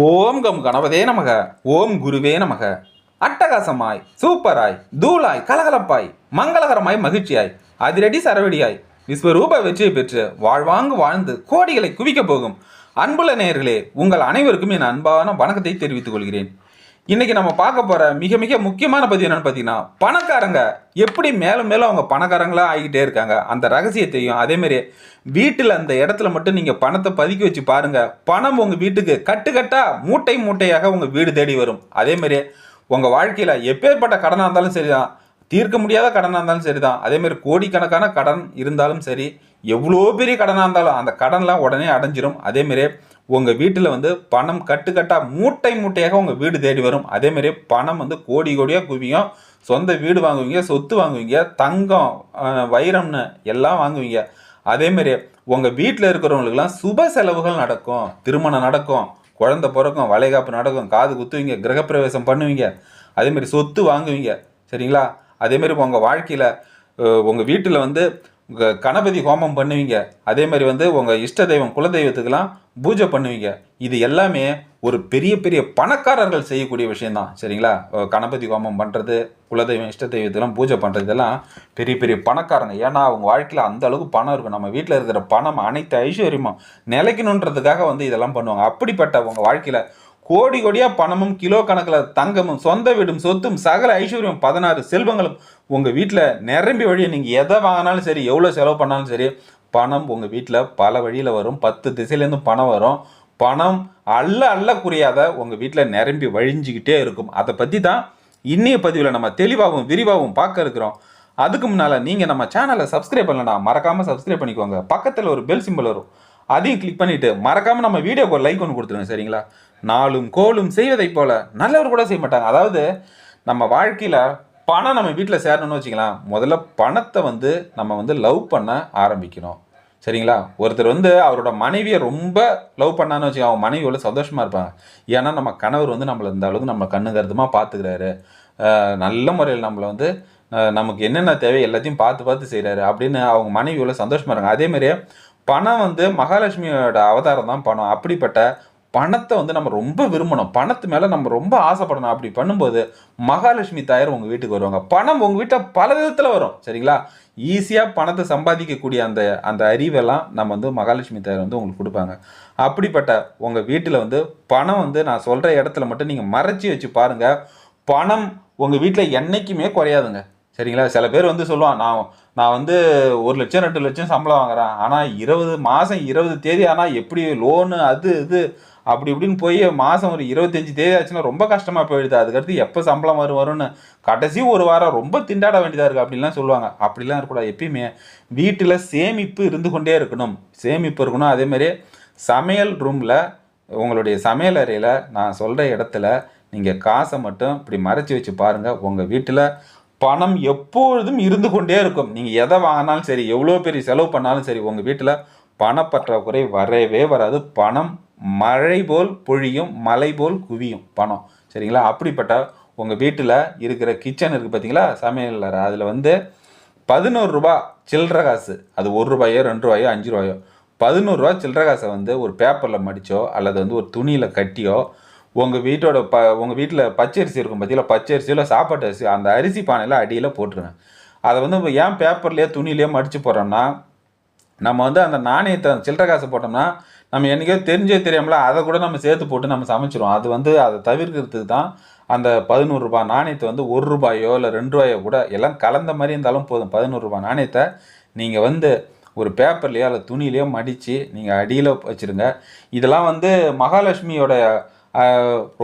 ஓம் come கணவதே நமக. ஓம் குருவே நமக. அட்டகாசமாய் சூப்பராய் தூளாய் கலகலப்பாய் மங்களகரமாய் மகிழ்ச்சியாய் அதிரடி சரவடியாய் விஸ்வரூப வெற்றியை பெற்று வாழ்வாங்கு வாழ்ந்து கோடிகளை குவிக்கப் போகும். அன்புள்ள நேயர்களே உங்கள் அனைவருக்கும் என் அன்பான வணக்கத்தை தெரிவித்துக் கொள்கிறேன். இன்னைக்கு நம்ம பார்க்க போற மிக மிக முக்கியமான பதிவு என்னன்னு பார்த்தீங்கன்னா பணக்காரங்க எப்படி மேலும் மேலும் அவங்க பணக்காரங்களா ஆகிட்டே இருக்காங்க. அந்த ரகசியத்தையும் அதேமாரி வீட்டில் அந்த இடத்துல மட்டும் நீங்கள் பணத்தை பதுக்கி வச்சு பாருங்க. பணம் உங்கள் வீட்டுக்கு கட்டுக்கட்டா மூட்டை மூட்டையாக உங்கள் வீடு தேடி வரும். அதேமாரி உங்கள் வாழ்க்கையில் எப்பேற்பட்ட கடனாக இருந்தாலும் சரிதான். தீர்க்க முடியாத கடனாக இருந்தாலும் சரிதான். தான் அதேமாரி கோடிக்கணக்கான கடன் இருந்தாலும் சரி எவ்வளோ பெரிய கடனாக இருந்தாலும் அந்த கடன்லாம் உடனே அடைஞ்சிரும். அதேமாரி உங்கள் வீட்டில் வந்து பணம் கட்டுக்கட்டாக மூட்டை மூட்டையாக உங்கள் வீடு தேடி வரும். அதேமாரி பணம் வந்து கோடி கோடியாக குவியும். சொந்த வீடு வாங்குவீங்க சொத்து வாங்குவீங்க தங்கம் வைரம்னு எல்லாம் வாங்குவீங்க. அதேமாரி உங்கள் வீட்டில் இருக்கிறவங்களுக்குலாம் சுப செலவுகள் நடக்கும். திருமணம் நடக்கும் குழந்த பிறக்கும் வளைகாப்பு நடக்கும் காது குத்துவீங்க கிரகப்பிரவேசம் பண்ணுவீங்க. அதேமாரி சொத்து வாங்குவீங்க. சரிங்களா? அதேமாரி உங்கள் வாழ்க்கையில் உங்கள் வீட்டில் வந்து கணபதி ஹோமம் பண்ணுவீங்க. அதே மாதிரி வந்து உங்கள் இஷ்ட தெய்வம் குலதெய்வத்துக்கெல்லாம் பூஜை பண்ணுவீங்க. இது எல்லாமே ஒரு பெரிய பெரிய பணக்காரர்கள் செய்யக்கூடிய விஷயந்தான் சரிங்களா? கணபதி ஹோமம் பண்ணுறது குலதெய்வம் இஷ்ட தெய்வத்துக்கெல்லாம் பூஜை பண்ணுறது இதெல்லாம் பெரிய பெரிய பணக்காரங்க. ஏன்னா அவங்க வாழ்க்கையில் அந்த அளவுக்கு பணம் இருக்கும். நம்ம வீட்டில் இருக்கிற பணம் அனைத்து ஐஸ்வர்யமும் நிலைக்கணுன்றதுக்காக வந்து இதெல்லாம் பண்ணுவாங்க. அப்படிப்பட்ட உங்கள் வாழ்க்கையில் கோடி கோடியா பணமும் கிலோ கணக்கில் தங்கமும் சொந்த வீடும் சொத்தும் சகல ஐஸ்வர்யம் பதினாறு செல்வங்களும் உங்கள் வீட்டில் நிரம்பி வழியை நீங்கள் எதை வாங்கினாலும் சரி எவ்வளோ செலவு பண்ணாலும் சரி பணம் உங்கள் வீட்டில் பல வழியில் வரும். பத்து திசையிலேருந்து பணம் வரும். பணம் அல்ல அல்ல குறையாத உங்கள் வீட்டில் நிரம்பி வழிஞ்சிக்கிட்டே இருக்கும். அதை பற்றி தான் இன்னைய பதிவில் நம்ம தெளிவாகவும் விரிவாகவும் பார்க்க இருக்கிறோம். அதுக்கு முன்னால் நீங்கள் நம்ம சேனலை சப்ஸ்கிரைப் பண்ணலனா மறக்காமல் சப்ஸ்கிரைப் பண்ணிக்கோங்க. பக்கத்தில் ஒரு பெல் சிம்பிள் வரும். அதையும் கிளிக் பண்ணிவிட்டு மறக்காமல் நம்ம வீடியோக்கு ஒரு லைக் ஒன்று கொடுத்துருங்க சரிங்களா? நாளும் கோலும் செய்வதைப் போல நல்லவர் கூட செய்ய மாட்டாங்க. அதாவது நம்ம வாழ்க்கையில் பணம் நம்ம வீட்டில் சேரணும்னு வச்சுக்கலாம். முதல்ல பணத்தை வந்து நம்ம வந்து லவ் பண்ண ஆரம்பிக்கணும். சரிங்களா? ஒருத்தர் வந்து அவரோட மனைவியை ரொம்ப லவ் பண்ணான்னு வச்சுக்கோங்க. அவங்க மனைவி எவ்வளோ சந்தோஷமாக இருப்பாங்க. ஏன்னா நம்ம கணவர் வந்து நம்மளை இந்த அளவுக்கு நம்ம கண்ணு கருத்துமாக பார்த்துக்கிறாரு நல்ல முறையில் நம்மளை வந்து நமக்கு என்னென்ன தேவை எல்லாத்தையும் பார்த்து பார்த்து செய்கிறாரு அப்படின்னு அவங்க மனைவி எவ்வளோ சந்தோஷமாக இருக்காங்க. அதே மாதிரியே பணம் வந்து மகாலட்சுமியோட அவதாரம் தான் பணம். அப்படிப்பட்ட பணத்தை வந்து நம்ம ரொம்ப விரும்பணும். பணத்து மேலே நம்ம ரொம்ப ஆசைப்படணும். அப்படி பண்ணும்போது மகாலட்சுமி தாயார் உங்கள் வீட்டுக்கு வருவாங்க. பணம் உங்கள் வீட்டை பல விதத்தில் வரும். சரிங்களா? ஈஸியாக பணத்தை சம்பாதிக்கக்கூடிய அந்த அந்த அறிவெல்லாம் நம்ம வந்து மகாலட்சுமி தாயார் வந்து உங்களுக்கு கொடுப்பாங்க. அப்படிப்பட்ட உங்கள் வீட்டில் வந்து பணம் வந்து நான் சொல்கிற இடத்துல மட்டும் நீங்கள் மறைச்சி வச்சு பாருங்கள் பணம் உங்கள் வீட்டில் என்றைக்குமே குறையாதுங்க. சரிங்களா? சில பேர் வந்து சொல்லுவான் நான் நான் வந்து ஒரு லட்சம் ரெண்டு லட்சம் சம்பளம் வாங்குறேன். ஆனால் இருபது மாதம் இருபது தேதி ஆனால் எப்படி லோனு அது இது அப்படி இப்படின்னு போய் மாதம் ஒரு இருபத்தஞ்சி தேதி ஆச்சுன்னா ரொம்ப கஷ்டமாக போயிடுது. அதுக்கடுத்து எப்போ சம்பளம் வரும் வரும்னு. கடைசி ஒரு வாரம் ரொம்ப திண்டாட வேண்டியதாக இருக்குது அப்படிலாம் சொல்லுவாங்க. அப்படிலாம் இருக்கக்கூடாது எப்பயுமே. வீட்டில் சேமிப்பு இருந்து கொண்டே இருக்கணும். சேமிப்பு இருக்கணும். அதேமாதிரி சமையல் ரூமில் உங்களுடைய சமையல் அறையில் நான் சொல்கிற இடத்துல நீங்கள் காசை மட்டும் இப்படி மறைச்சி வச்சு பாருங்கள் உங்கள் வீட்டில் பணம் எப்பொழுதும் இருந்து கொண்டே இருக்கும். நீங்கள் எதை வாங்கினாலும் சரி எவ்வளோ பெரிய செலவு பண்ணாலும் சரி உங்கள் வீட்டில் பணப்பற்றாக்குறை வரவே வராது. பணம் மழை போல் பொழியும் மலை போல் குவியும் பணம். சரிங்களா? அப்படிப்பட்ட உங்கள் வீட்டில் இருக்கிற கிச்சன் இருக்குது பார்த்தீங்களா சமையல் அதில் வந்து பதினோரு ரூபா சில்லற காசு. அது ஒரு ரூபாயோ ரெண்டு ரூபாயோ அஞ்சு ரூபாயோ. பதினோருவா சில்லற காசை வந்து ஒரு பேப்பரில் மடிச்சோ அல்லது வந்து ஒரு துணியில் கட்டியோ உங்கள் வீட்டோட ப உங்கள் வீட்டில் பச்சரிசி இருக்கும் பார்த்தீங்களா பச்சரிசியில் சாப்பாட்டு அரிசி அந்த அரிசி பானையில் அடியில் போட்டுருங்க. அதை வந்து ஏன் பேப்பர்லேயோ துணியிலையோ மடித்து போடுறோம்னா நம்ம வந்து அந்த நாணயத்தை சில்லற காசை போட்டோம்னா நம்ம என்றைக்கோ தெரிஞ்சே தெரியாமல அதை கூட நம்ம சேர்த்து போட்டு நம்ம சமைச்சிரும் அது வந்து அதை தவிர்க்கிறதுக்கு தான் அந்த பதினோரு ரூபாய் நாணயத்தை வந்து ஒரு ரூபாயோ இல்லை ரெண்டு ரூபாயோ கூட எல்லாம் கலந்த மாதிரி இருந்தாலும் போதும். பதினோரு ரூபாய் நாணயத்தை நீங்கள் வந்து ஒரு பேப்பர்லேயோ அல்லது துணியிலையோ மடித்து நீங்கள் அடியில் வச்சுருங்க. இதெல்லாம் வந்து மகாலட்சுமியோட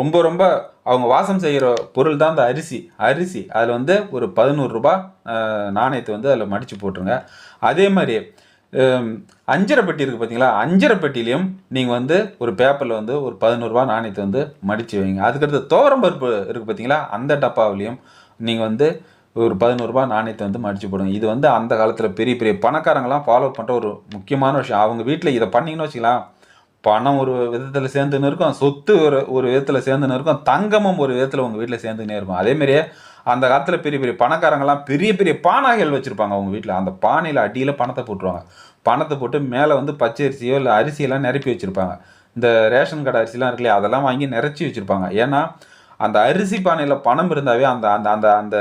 ரொம்ப ரொம்ப அவங்க வாசம் செய்கிற பொருள் தான் அந்த அரிசி. அரிசி. அதில் வந்து ஒரு பதினோரு ரூபாய் நாணயத்தை வந்து அதில் மடித்து போட்டுருங்க. அதே மாதிரி அஞ்சரை பெட்டி இருக்குது பார்த்தீங்களா அஞ்சரை பெட்டிலையும் நீங்கள் வந்து ஒரு பேப்பரில் வந்து ஒரு பதினோருபா நாணயத்தை வந்து மடித்து வைங்க. அதுக்கடுத்து துவரம் பருப்பு இருக்குது பார்த்தீங்களா அந்த டப்பாவிலையும் நீங்கள் வந்து ஒரு பதினோருபா நாணயத்தை வந்து மடித்து போடுங்க. இது வந்து அந்த காலத்தில் பெரிய பெரிய பணக்காரங்களாம் ஃபாலோ பண்ணுற ஒரு முக்கியமான விஷயம். அவங்க வீட்டில் இதை பண்ணிங்கன்னு வச்சுக்கலாம். பணம் ஒரு விதத்தில் சேர்ந்துன்னு இருக்கும். சொத்து ஒரு ஒரு விதத்தில் சேர்ந்துன்னு இருக்கும். தங்கமும் ஒரு விதத்தில் உங்கள் வீட்டில் சேர்ந்துன்னே இருக்கும். அதேமாரியே அந்த காலத்தில் பெரிய பெரிய பணக்காரங்கள்லாம் பெரிய பெரிய பானைகள் வச்சுருப்பாங்க அவங்க வீட்டில் அந்த பானையில் அடியில் பணத்தை போட்டுருவாங்க. பணத்தை போட்டு மேலே வந்து பச்சரிசியோ இல்லை அரிசியெல்லாம் நிரப்பி வச்சுருப்பாங்க. இந்த ரேஷன் கடை அரிசிலாம் இருக்கு இல்லையா அதெல்லாம் வாங்கி நிறச்சி வச்சுருப்பாங்க. ஏன்னா அந்த அரிசி பானையில் பணம் இருந்தாவே அந்த அந்த அந்த அந்த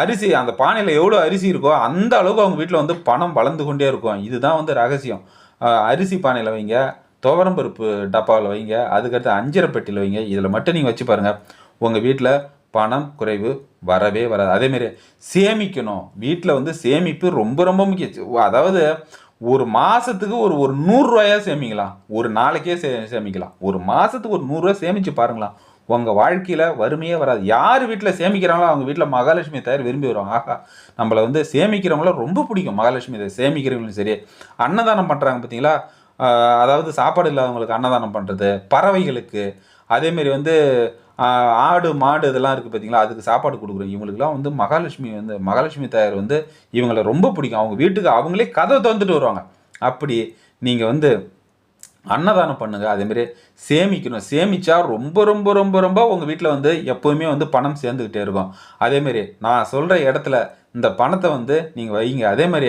அரிசி அந்த பானையில் எவ்வளோ அரிசி இருக்கோ அந்த அளவுக்கு அவங்க வீட்டில் வந்து பணம் வளர்ந்து கொண்டே இருக்கும். இதுதான் வந்து ரகசியம். அரிசி பானையில் வைங்க துவரம்பருப்பு டப்பாவில் வைங்க அதுக்கடுத்து அஞ்சரை பெட்டியில் வைங்க. இதில் மட்டும் நீங்கள் வச்சு பாருங்கள் உங்கள் வீட்டில் பணம் குறைவு வரவே வராது. அதேமாரி சேமிக்கணும். வீட்டில் வந்து சேமிப்பு ரொம்ப ரொம்ப முக்கியம். அதாவது ஒரு மாதத்துக்கு ஒரு ஒரு நூறுரூவாயா சேமிக்கலாம். ஒரு நாளைக்கே சே சேமிக்கலாம். ஒரு மாதத்துக்கு ஒரு நூறுரூவா சேமித்து பாருங்களாம் உங்கள் வாழ்க்கையில் வறுமையே வராது. யார் வீட்டில் சேமிக்கிறாங்களோ அவங்க வீட்டில் மகாலட்சுமி தயார் விரும்பி வருவாங்க. ஆகா நம்மளை வந்து சேமிக்கிறவங்கள ரொம்ப பிடிக்கும் மகாலட்சுமி தயார். சேமிக்கிறவங்களும் சரி. அன்னதானம் பண்ணுறாங்க பார்த்தீங்களா அதாவது சாப்பாடு இல்லாதவங்களுக்கு அன்னதானம் பண்ணுறது பறவைகளுக்கு. அதேமாரி வந்து ஆடு மாடு இதெல்லாம் இருக்குது பார்த்தீங்களா அதுக்கு சாப்பாடு கொடுக்குறோம். இவங்களுக்குலாம் வந்து மகாலட்சுமி வந்து மகாலட்சுமி தாயார் வந்து இவங்களை ரொம்ப பிடிக்கும். அவங்க வீட்டுக்கு அவங்களே கதவை திறந்துட்டு வருவாங்க. அப்படி நீங்கள் வந்து அன்னதானம் பண்ணுங்கள் அதேமாரி சேமிக்கணும். சேமித்தா ரொம்ப ரொம்ப ரொம்ப ரொம்ப உங்கள் வீட்டில் வந்து எப்போவுமே வந்து பணம் சேர்ந்துக்கிட்டே இருக்கும். அதேமாரி நான் சொல்கிற இடத்துல இந்த பணத்தை வந்து நீங்கள் வைங்க. அதே மாதிரி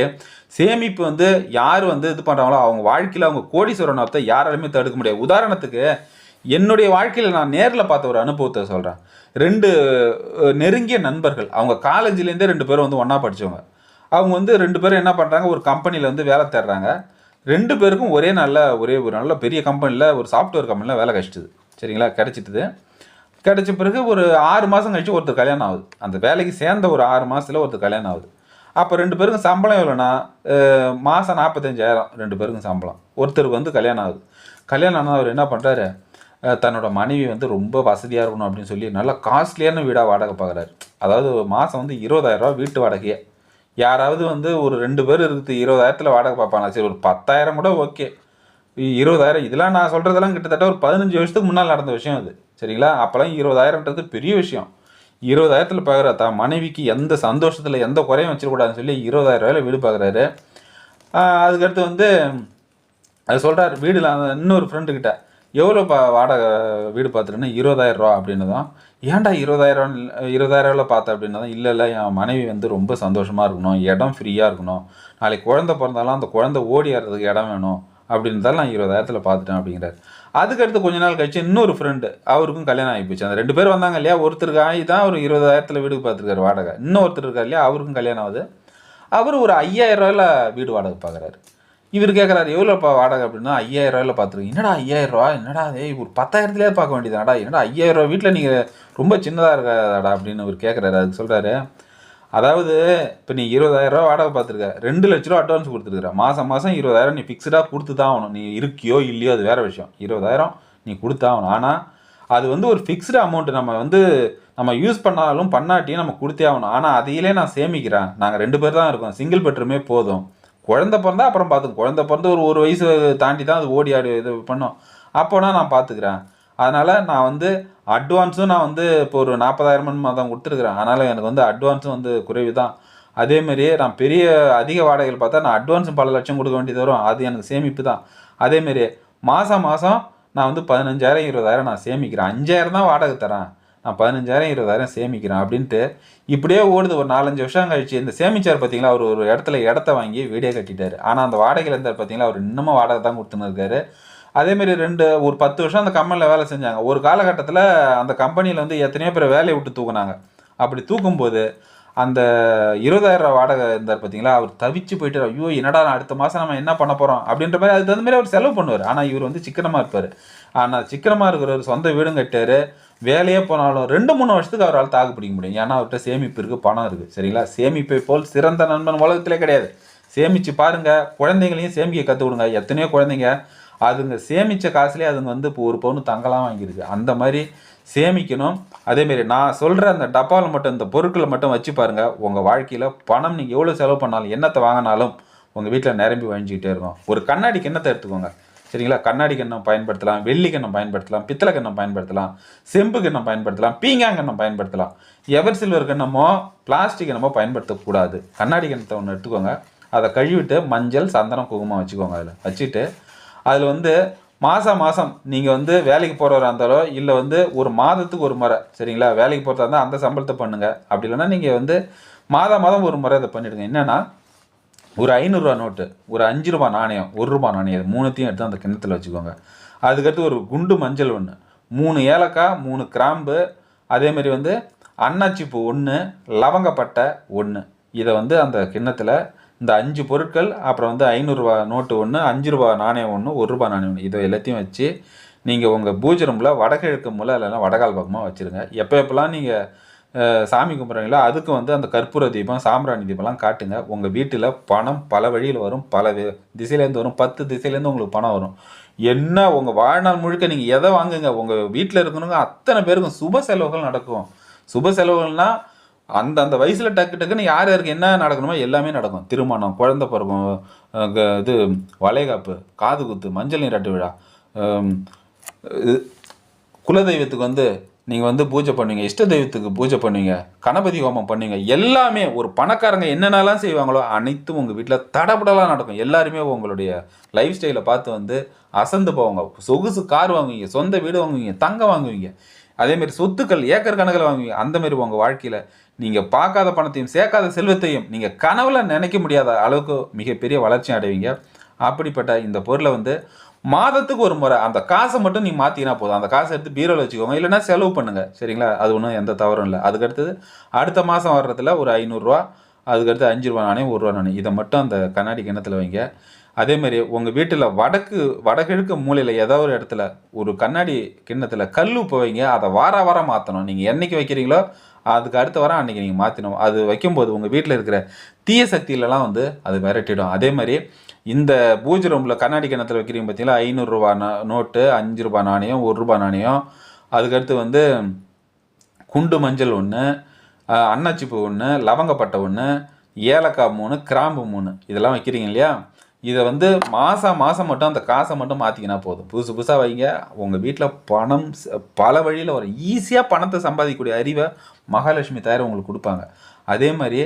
சேமிப்பு வந்து யார் வந்து இது பண்ணுறாங்களோ அவங்க வாழ்க்கையில் அவங்க கோடீஸ்வரன் ஆகத்தை யாராலுமே தடுக்க முடியாது. உதாரணத்துக்கு என்னுடைய வாழ்க்கையில் நான் நேரில் பார்த்த ஒரு அனுபவத்தை சொல்கிறேன் ரெண்டு நெருங்கிய நண்பர்கள். அவங்க காலேஜ்லேருந்தே ரெண்டு பேரும் வந்து ஒன்றா படித்தவங்க அவங்க வந்து ரெண்டு பேரும் என்ன பண்ணுறாங்க ஒரு கம்பெனியில் வந்து வேலை தேடுறாங்க. ரெண்டு பேருக்கும் ஒரே நல்ல ஒரே ஒரு நல்ல பெரிய கம்பெனியில் ஒரு சாஃப்ட்வேர் கம்பெனியில் வேலை கிடச்சிது. சரிங்களா? கிடச்சிட்டுது. கிடைச்ச பிறகு ஒரு ஆறு மாதம் கழிச்சு ஒருத்தர் கல்யாணம் ஆகுது. அந்த வேலைக்கு சேர்ந்த ஒரு ஆறு மாதத்தில் ஒருத்தர் கல்யாணம் ஆகுது. அப்போ ரெண்டு பேருக்கும் சம்பளம் எவ்வளோன்னா மாதம் நாற்பத்தஞ்சாயிரம் ரெண்டு பேருக்கும் சம்பளம். ஒருத்தருக்கு வந்து கல்யாணம் ஆகுது. கல்யாணம் ஆனால் அவர் என்ன பண்ணுறாரு தன்னோட மனைவி வந்து ரொம்ப வசதியாக இருக்கணும் அப்படின்னு சொல்லி நல்லா காஸ்ட்லியான வீடாக வாடகை பார்க்குறாரு. அதாவது மாதம் வந்து இருபதாயிரரூவா வீட்டு வாடகையே? யாராவது வந்து ஒரு ரெண்டு பேர் இருக்குது இருபதாயிரத்தில் வாடகை பார்ப்பாங்க சரி ஒரு பத்தாயிரம் கூட ஓகே. இருபதாயிரம் இதெல்லாம் நான் சொல்கிறதெல்லாம் கிட்டத்தட்ட ஒரு பதினஞ்சு வருஷத்துக்கு முன்னால் நடந்த விஷயம் அது. சரிங்களா? அப்போல்லாம் இருபதாயிரம்ன்றது பெரிய விஷயம். இருபதாயிரத்தில் பார்க்குற தான் மனைவிக்கு எந்த சந்தோஷத்தில் எந்த குறையும் வச்சிடக்கூடாதுன்னு சொல்லி இருபதாயிரம் ரூபாயில வீடு பார்க்குறாரு. அதுக்கடுத்து வந்து அது சொல்கிறார் வீடு இன்னொரு ஃப்ரெண்டுக்கிட்ட எவ்வளோ பா வாடகை வீடு பார்த்துட்டுன்னா இருபதாயிரம் ரூபா அப்படின்னு தான். ஏன்டா இருபதாயிரம் இருபதாயிரம்ல பார்த்த அப்படின்னா தான். இல்லை இல்லை என் மனைவி வந்து ரொம்ப சந்தோஷமாக இருக்கணும். இடம் ஃப்ரீயாக இருக்கணும். நாளைக்கு குழந்தை பிறந்தாலும் அந்த குழந்தை ஓடி ஆடுறதுக்கு இடம் வேணும். அப்படின்றதால நான் இருபதாயிரத்தில் பார்த்துட்டேன் அப்படிங்கிறார். அதுக்கடுத்து கொஞ்ச நாள் கழிச்சு இன்னொரு ஃப்ரெண்டு அவருக்கும் கல்யாணம் ஆகி போச்சு. அந்த ரெண்டு பேர் வந்தாங்க இல்லையா? ஒருத்தருக்கு ஆகி தான் ஒரு இருபதாயிரத்தில் வீடு பார்த்துருக்காரு வாடகை. இன்னொருத்தர் இருக்கார் இல்லையா? அவருக்கும் கல்யாணம் ஆகுது. அவர் ஒரு ஐயாயிரம் ரூபாயில் வீடு வாடகை பார்க்குறாரு. இவர் கேட்குறாரு எவ்வளோப்பா வாடகை? அப்படின்னா ஐயாயிரம் ரூபாயில் பார்த்துருக்கீங்க என்னடா ஐயாயிரம் ரூபா? என்னடா அதே ஒரு பத்தாயிரத்துலேயே பார்க்க வேண்டியதாடா என்னடா ஐயாயிரம் ரூபா வீட்டில் நீங்கள் ரொம்ப சின்னதாக இருக்காதாடா? அப்படின்னு அவர் கேட்குறாரு அதுக்கு சொல்கிறாரு அதாவது இப்போ நீ இருபதாயிரரூவா வாடகை பார்த்துருக்க ரெண்டு லட்ச ரூபா அட்வான்ஸ் கொடுத்துருக்குற. மாதம் மாதம் இருபதாயிரம் நீ ஃபிக்ஸ்டாக கொடுத்து தான் ஆகணும். நீ இருக்கியோ இல்லையோ அது வேறு விஷயம். இருபதாயிரம் நீ கொடுத்தாகணும் ஆனால் அது வந்து ஒரு ஃபிக்ஸ்டு அமௌண்ட் நம்ம வந்து நம்ம யூஸ் பண்ணாலும் பண்ணாட்டியும் நம்ம கொடுத்தே ஆகணும். ஆனால் அதையிலே நான் சேமிக்கிறேன். நாங்கள் ரெண்டு பேர் தான் இருக்கோம். சிங்கிள் பெட்ரூமே போதும். குழந்தை பிறந்தா அப்புறம் பார்த்து குழந்த பிறந்து ஒரு ஒரு வயசு தாண்டி தான் அது ஓடி ஆடி இது பண்ணும். அப்போனா நான் பார்த்துக்கிறேன் அதனால் நான் வந்து அட்வான்ஸும் நான் வந்து இப்போ ஒரு நாற்பதாயிரம் தான் கொடுத்துருக்குறேன். அதனால் எனக்கு வந்து அட்வான்ஸும் வந்து குறைவு தான் அதேமாரி நான் பெரிய அதிக வாடகைகள் பார்த்தா நான் அட்வான்ஸும் பல லட்சம் கொடுக்க வேண்டியது வரும். அது எனக்கு சேமிப்பு தான் அதேமாரி மாதம் மாதம் நான் வந்து பதினஞ்சாயிரம் இருபதாயிரம் நான் சேமிக்கிறேன். அஞ்சாயிரம் தான் வாடகை தரேன் நான் பதினஞ்சாயிரம் இருபதாயிரம் சேமிக்கிறேன் அப்படின்ட்டு இப்படியே ஓடுது. ஒரு நாலஞ்சு வருஷம் கழிச்சு இந்த சேமிச்சார் பார்த்தீங்களா அவர் ஒரு இடத்துல இடத்த வாங்கி வீடே கட்டிட்டாரு. ஆனால் அந்த வாடகையில் இருந்தார் பார்த்தீங்களா அவர் இன்னமும் வாடகை தான் கொடுத்துன்னு இருக்காரு. அதேமாரி ரெண்டு ஒரு பத்து வருஷம் அந்த கம்பெனியில் வேலை செஞ்சாங்க. ஒரு காலகட்டத்தில் அந்த கம்பெனியில் வந்து எத்தனையோ பேர் வேலையை விட்டு தூக்குனாங்க. அப்படி தூக்கும்போது அந்த இருபதாயிரம் ரூபா வாடகை இருந்தார் பார்த்தீங்களா அவர் தவிச்சு போயிட்டு ஐயோ என்னடா நான் அடுத்த மாதம் நம்ம என்ன பண்ண போகிறோம் அப்படின்ற மாதிரி அதுக்கு தகுந்த மாதிரி அவர் செலவு பண்ணுவார். ஆனால் இவர் வந்து சிக்கனமாக இருப்பார். ஆனால் சிக்கனமாக இருக்கிறவர் சொந்த வீடும் கட்டார் வேலையே போனாலும் ரெண்டு மூணு வருஷத்துக்கு அவரால் தாக்கு பிடிக்க முடியும். ஏன்னா அவர்கிட்ட சேமிப்பு இருக்குது பணம் இருக்குது சரிங்களா? சேமிப்பை போல் சிறந்த நண்பன் உலகத்திலே கிடையாது. சேமித்து பாருங்கள் குழந்தைங்களையும் சேமிக்க கற்றுக் கொடுங்க எத்தனையோ குழந்தைங்க அதுங்க சேமித்த காசுலேயே அதுங்க வந்து இப்போ ஒரு பவுன் தங்கலாம் வாங்கியிருக்கு. அந்த மாதிரி சேமிக்கணும். அதேமாரி நான் சொல்கிற அந்த டப்பாவில் மட்டும் இந்த பொருட்களை மட்டும் வச்சு பாருங்கள் உங்கள் வாழ்க்கையில் பணம் நீங்கள் எவ்வளோ செலவு பண்ணாலும் என்னத்தை வாங்கினாலும் உங்கள் வீட்டில் நிரம்பி வழிஞ்சிக்கிட்டே இருக்கும். ஒரு கண்ணாடி கிண்ணத்தை எடுத்துக்கோங்க? சரிங்களா? கண்ணாடி கண்ணம் பயன்படுத்தலாம் வெள்ளி கண்ணம் பயன்படுத்தலாம் பித்தளை கண்ணம் பயன்படுத்தலாம் செம்பு கண்ணம் பயன்படுத்தலாம் பீங்காங் கண்ணம் பயன்படுத்தலாம். எவர் சில்வர் கண்ணமோ பிளாஸ்டிக் கண்ணமோ பயன்படுத்தக்கூடாது கண்ணாடி கிண்ணத்தை ஒன்று எடுத்துக்கோங்க. அதை கழுவிட்டு மஞ்சள் சந்தனம் குங்குமம் வச்சுக்கோங்க அதில். வச்சுட்டு அதில் வந்து மாதம் மாதம் நீங்கள் வந்து வேலைக்கு போகிறவராக இருந்தாலோ இல்லை வந்து ஒரு மாதத்துக்கு ஒரு முறை சரிங்களா? வேலைக்கு போகிறதா இருந்தால் அந்த சம்பளத்தை பண்ணுங்கள் அப்படி இல்லைன்னா நீங்கள் வந்து மாதம் மாதம் ஒரு முறை அதை பண்ணிவிடுங்க என்னென்னா ஒரு ஐநூறுரூவா நோட்டு ஒரு அஞ்சு ரூபா நாணயம் ஒரு ரூபா நாணயம் மூணுத்தையும் எடுத்து அந்த கிண்ணத்தில் வச்சுக்கோங்க. அதுக்கடுத்து ஒரு குண்டு மஞ்சள் ஒன்று மூணு ஏலக்காய் மூணு கிராம்பு அதேமாரி வந்து அன்னாச்சிப்பூ ஒன்று லவங்கப்பட்டை ஒன்று இதை வந்து அந்த கிண்ணத்தில் இந்த அஞ்சு பொருட்கள் அப்புறம் வந்து ஐநூறுரூவா நோட்டு ஒன்று அஞ்சு ரூபா நாணயம் ஒன்று ஒரு ரூபா நாணயம் ஒன்று இதை எல்லாத்தையும் வச்சு நீங்கள் உங்கள் பூஜை ரூமில் வடகிழக்கு மூலை இல்லைன்னா வடகால் பக்கமாக வச்சுருங்க. எப்போ எப்போல்லாம் நீங்கள் சாமி கும்பிட்றீங்களா அதுக்கு வந்து அந்த கற்பூர தீபம் சாம்பிராணி தீபம்லாம் காட்டுங்க. உங்கள் வீட்டில் பணம் பல வழியில் வரும் பல திசையிலேருந்து வரும் பத்து திசையிலேருந்து உங்களுக்கு பணம் வரும். என்ன உங்கள் வாழ்நாள் முழுக்க நீங்கள் எதை வாங்குங்க? உங்கள் வீட்டில் இருக்கணுங்க அத்தனை பேருக்கும் சுப செலவுகள் நடக்கும். சுப செலவுகள்னா அந்த அந்த வயசில் டக்கு டக்குன்னு யார் யாருக்கு என்ன நடக்கணுமோ எல்லாமே நடக்கும். திருமணம் குழந்த பருவம் இது வளைகாப்பு காது குத்து மஞ்சள் நீராட்டு விழா இது குலதெய்வத்துக்கு வந்து நீங்கள் வந்து பூஜை பண்ணுவீங்க இஷ்ட தெய்வத்துக்கு பூஜை பண்ணுவீங்க கணபதி ஹோமம் பண்ணுவீங்க எல்லாமே ஒரு பணக்காரங்க என்னென்னலாம் செய்வாங்களோ அனைத்தும் உங்கள் வீட்டில் தடபடலாம் நடக்கும். எல்லாருமே உங்களுடைய லைஃப் ஸ்டைலை பார்த்து வந்து அசந்து போவாங்க. சொகுசு கார் வாங்குவீங்க சொந்த வீடு வாங்குவீங்க தங்கம் வாங்குவீங்க. அதேமாரி சொத்துக்கள் ஏக்கர் கணக்கில் வாங்குவீங்க. அந்தமாரி உங்கள் வாழ்க்கையில் நீங்கள் பார்க்காத பணத்தையும் சேர்க்காத செல்வத்தையும் நீங்கள் கனவில் நினைக்க முடியாத அளவுக்கு மிகப்பெரிய வளர்ச்சி அடைவீங்க. அப்படிப்பட்ட இந்த பொருளை வந்து மாதத்துக்கு ஒரு முறை அந்த காசை மட்டும் நீங்கள் மாற்றினா போதும். அந்த காசை எடுத்து பீரோவில் வச்சுக்கோங்க. இல்லைன்னா செலவு பண்ணுங்க. சரிங்களா? அது ஒன்றும் எந்த தவறும் இல்லை. அதுக்கடுத்தது அடுத்த மாதம் வர்றதுல ஒரு ஐநூறுரூவா அதுக்கடுத்து அஞ்சு ரூபா நாணயம் ஒரு ரூபா நாணயம். இதை மட்டும் அந்த கண்ணாடி கிணத்துல வைங்க. அதேமாதிரி உங்கள் வீட்டில் வடக்கு வடகிழக்கு மூலையில் ஏதோ ஒரு இடத்துல ஒரு கண்ணாடி கிண்ணத்தில் கல் உப்பு வைங்க. அதை வார வாரம் மாற்றணும் நீங்கள் என்னைக்கு வைக்கிறீங்களோ அதுக்கு அடுத்த வாரம் அன்றைக்கி நீங்கள் மாற்றணும் அது வைக்கும்போது உங்கள் வீட்டில் இருக்கிற தீய சக்தியிலலாம் வந்து அது விரட்டிடும் அதே மாதிரி இந்த பூஜை ரூமில் கண்ணாடி கிணத்துல வைக்கிறீங்க பார்த்தீங்களா ஐநூறுரூவா நோட்டு அஞ்சு ரூபா நாணயம் ஒரு ரூபா நாணயம். அதுக்கடுத்து வந்து குண்டு மஞ்சள் ஒன்று அன்னாச்சிப்பூ ஒன்று லவங்கப்பட்டை ஒன்று ஏலக்காய் மூணு கிராம்பு மூணு. இதெல்லாம் வைக்கிறீங்க இல்லையா? இதை வந்து மாதம் மாதம் மட்டும் அந்த காசை மட்டும் மாற்றிக்கினா போதும். புதுசு புதுசாக வைங்க. உங்கள் வீட்டில் பணம் பல வழியில் வரும். ஈஸியாக பணத்தை சம்பாதிக்கக்கூடிய அறிவை மகாலட்சுமி தயார் உங்களுக்கு கொடுப்பாங்க. அதே மாதிரி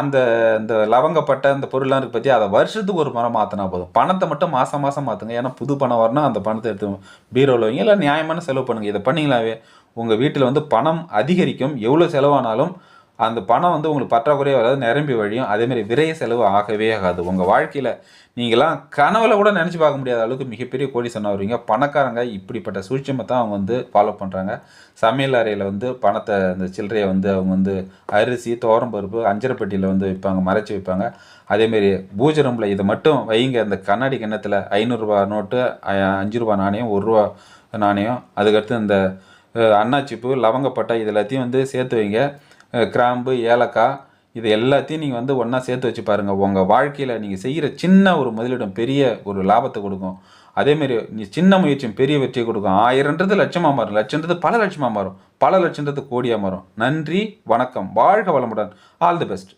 அந்த இந்த லவங்கப்பட்ட அந்த பொருள்லாம் இருக்குது பற்றி அதை வருஷத்துக்கு ஒரு முறை மாற்றினா போதும். பணத்தை மட்டும் மாதம் மாதம் மாற்றுங்க ஏன்னா புது பணம் வரணும் அந்த பணத்தை எடுத்து பீரோவில் வைங்க இல்லை நியாயமான செலவு பண்ணுங்கள் இதை பண்ணிங்களாவே உங்கள் வீட்டில் வந்து பணம் அதிகரிக்கும். எவ்வளோ செலவானாலும் அந்த பணம் வந்து உங்களுக்கு பற்றாக்குறையாக வராது நிரம்பி வழியும். அதேமாதிரி விரைய செலவு ஆகவே ஆகாது. உங்கள் வாழ்க்கையில் நீங்களாம் கனவுல கூட நினச்சி பார்க்க முடியாத அளவுக்கு மிகப்பெரிய கோடி வருவீங்க பணக்காரங்க இப்படிப்பட்ட சூழ்ச்சியமை தான் அவங்க வந்து ஃபாலோ பண்ணுறாங்க சமையல் அறையில் வந்து பணத்தை அந்த சில்லறையை வந்து அவங்க வந்து அரிசி பருப்பு அஞ்சரைப்பட்டியில் வந்து வைப்பாங்க மறைச்சி வைப்பாங்க அதேமாரி பூஜை ரூமில் இதை மட்டும் வைங்க. அந்த கண்ணாடி கிண்ணத்தில் ஐநூறுரூவா நோட்டு அஞ்சு ரூபா நாணயம் ஒரு ரூபா நாணயம். அதுக்கடுத்து இந்த அஹ், லவங்கப்பட்டை இது எல்லாத்தையும் வந்து சேர்த்து வைங்க. கிராம்பு ஏலக்காய் இது எல்லாத்தையும் நீங்கள் வந்து ஒன்றா சேர்த்து வச்சு பாருங்கள் உங்கள் வாழ்க்கையில் நீங்கள் செய்கிற சின்ன ஒரு முதலிடம் பெரிய ஒரு லாபத்தை கொடுக்கும். அதேமாரி நீ சின்ன முயற்சியும் பெரிய வெற்றியை கொடுக்கும். ஆயிரன்றது லட்சமாக மாறும். லட்சன்றது பல லட்சமாக மாறும். பல லட்சன்றது கோடியாக மாறும். நன்றி வணக்கம். வாழ்க வளமுடன். All the best